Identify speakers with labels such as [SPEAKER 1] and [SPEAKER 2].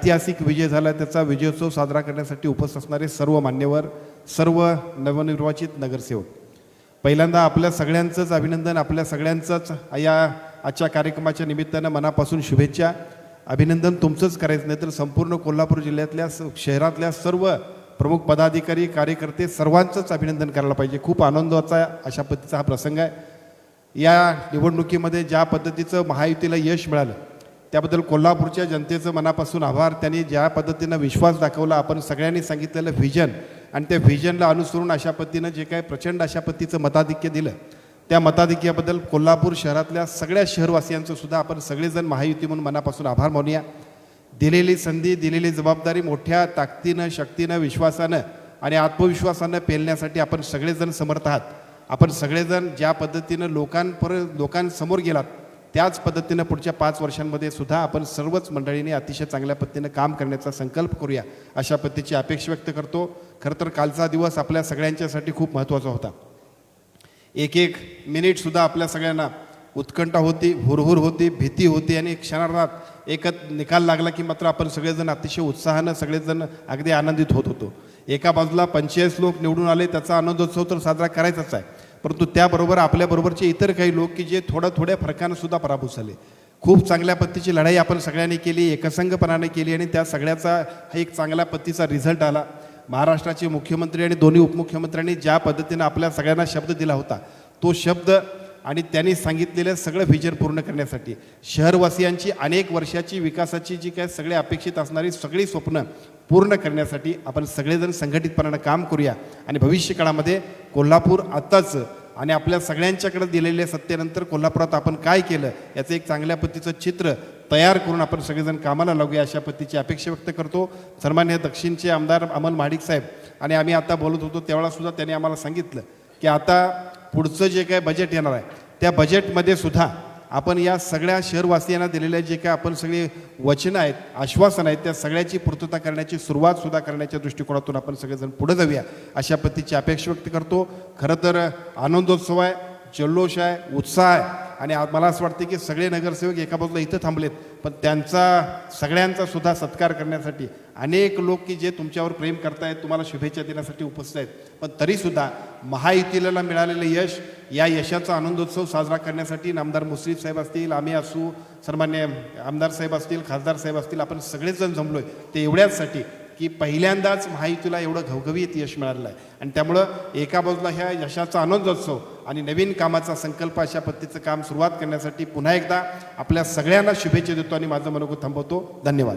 [SPEAKER 1] ऐतिहासिक विजय झाला त्याचा विजयोत्सव साजरा करण्यासाठी उपस्थित असणारे सर्व मान्यवर सर्व नवनिर्वाचित नगरसेवक. पहिल्यांदा आपल्या सगळ्यांचंच अभिनंदन आपल्या सगळ्यांचंच या आजच्या कार्यक्रमाच्या निमित्तानं मनापासून शुभेच्छा. अभिनंदन तुमचंच करायचं नाही तर संपूर्ण कोल्हापूर जिल्ह्यातल्या स- शहरातल्या सर्व प्रमुख पदाधिकारी कार्यकर्ते सर्वांचंच अभिनंदन करायला पाहिजे. खूप आनंदाचा अशा पद्धतीचा हा प्रसंग आहे. या निवडणुकीमध्ये ज्या पद्धतीचं महायुतीला यश मिळालं त्याबद्दल कोल्हापूरच्या जनतेचं मनापासून आभार. त्यांनी ज्या पद्धतीनं विश्वास दाखवला आपण सगळ्यांनी सांगितलेलं व्हिजन आणि त्या व्हिजनला अनुसरून अशा पद्धतीनं जे काही प्रचंड अशा पद्धतीचं मताधिक्य दिलं त्या मताधिक्याबद्दल कोल्हापूर शहरातल्या सगळ्या शहरवासियांचं सुद्धा आपण सगळेजण महायुती म्हणून मनापासून आभार मानूया. दिलेली संधी दिलेली जबाबदारी मोठ्या ताकदीनं शक्तीनं विश्वासानं आणि आत्मविश्वासानं पेलण्यासाठी आपण सगळेजण समर्थ आहात. आपण सगळेजण ज्या पद्धतीनं लोकांपर लोकांसमोर गेलात त्याच पद्धतीनं पुढच्या पाच वर्षांमध्ये सुद्धा आपण सर्वच मंडळीने अतिशय चांगल्या पद्धतीनं काम करण्याचा संकल्प करूया अशा पद्धतीची अपेक्षा व्यक्त करतो. खरं तर कालचा दिवस आपल्या सगळ्यांच्यासाठी खूप महत्त्वाचा होता. एक एक मिनिटसुद्धा आपल्या सगळ्यांना उत्कंठा होती हुरहुर होती भीती होती आणि क्षणार्धात एकच निकाल लागला की मात्र आपण सगळेजण अतिशय उत्साहानं सगळेजण अगदी आनंदित होत होतो. एका बाजूला पंचेचाळीस लोक निवडून आले त्याचा आनंदोत्सव तर साजरा करायचाच आहे. परंतु त्याबरोबर आपल्याबरोबरचे इतर काही लोक की जे थोड्या थोड्या फरकानं सुद्धा पराभूत झाले. खूप चांगल्या पद्धतीची लढाई आपण सगळ्यांनी केली एकसंघपणाने केली आणि त्या सगळ्याचा हा एक चांगल्या पद्धतीचा रिझल्ट आला. महाराष्ट्राचे मुख्यमंत्री आणि दोन्ही उपमुख्यमंत्र्यांनी ज्या पद्धतीनं आपल्या सगळ्यांना शब्द दिला होता तो शब्द आणि त्यांनी सांगितलेलं सगळं व्हिजन पूर्ण करण्यासाठी. शहरवासियांची अनेक वर्षाची विकासाची जी काय सगळे अपेक्षित असणारी सगळी स्वप्न पूर्ण करण्यासाठी आपण सगळेजण संघटितपणानं काम करूया. आणि भविष्य काळामध्ये कोल्हापूर आत्ताच आणि आपल्या सगळ्यांच्याकडे दिलेल्या सत्तेनंतर कोल्हापुरात आपण काय केलं याचं एक चांगल्या पद्धतीचं चित्र तयार करून आपण सगळेजण कामाला लागूया अशा पद्धतीची अपेक्षा व्यक्त करतो. सन्मान्य दक्षिणचे आमदार अमल महाडिक साहेब. आणि आम्ही आता बोलत होतो त्यावेळेला सुद्धा त्यांनी आम्हाला सांगितलं की आता पुढचं जे काय बजेट येणार आहे त्या बजेटमध्ये सुद्धा आपण या सगळ्या शहरवासियांना दिलेल्या जे काय आपण सगळी वचनं आहेत आश्वासन आहेत त्या सगळ्याची पूर्तता करण्याची सुरुवात सुद्धा करण्याच्या दृष्टिकोनातून आपण सगळेजण पुढे जाऊया. अशा पद्धतीची अपेक्षा व्यक्त करतो. खरं तर आनंदोत्सव आहे जल्लोष आहे उत्साह आहे. आणि मला असं वाटतं की सगळे नगरसेवक एका बाजूला इथं थांबलेत पण त्यांचा सगळ्यांचा सुद्धा सत्कार करण्यासाठी अनेक लोक की जे तुमच्यावर प्रेम करतायत तुम्हाला शुभेच्छा देण्यासाठी उपस्थित आहेत. पण तरीसुद्धा महायुतीला मिळालेलं यश या यशाचा आनंदोत्सव साजरा करण्यासाठी नामदार मुश्रीफ साहेब असतील आम्ही असू सन्मान्य आमदार साहेब असतील खासदार साहेब असतील आपण सगळेच जण जमलोय. ते एवढ्याचसाठी की पहिल्यांदाच महायुतीला एवढं घवघवीत यश मिळालेलं आहे. आणि त्यामुळं एका बाजूला ह्या यशाचा आनंदोत्सव आणि नवीन कामाचा संकल्प अशा पद्धतीचं काम सुरुवात करण्यासाठी पुन्हा एकदा आपल्या सगळ्यांना शुभेच्छा देतो आणि माझं मनोगत थांबवतो. धन्यवाद.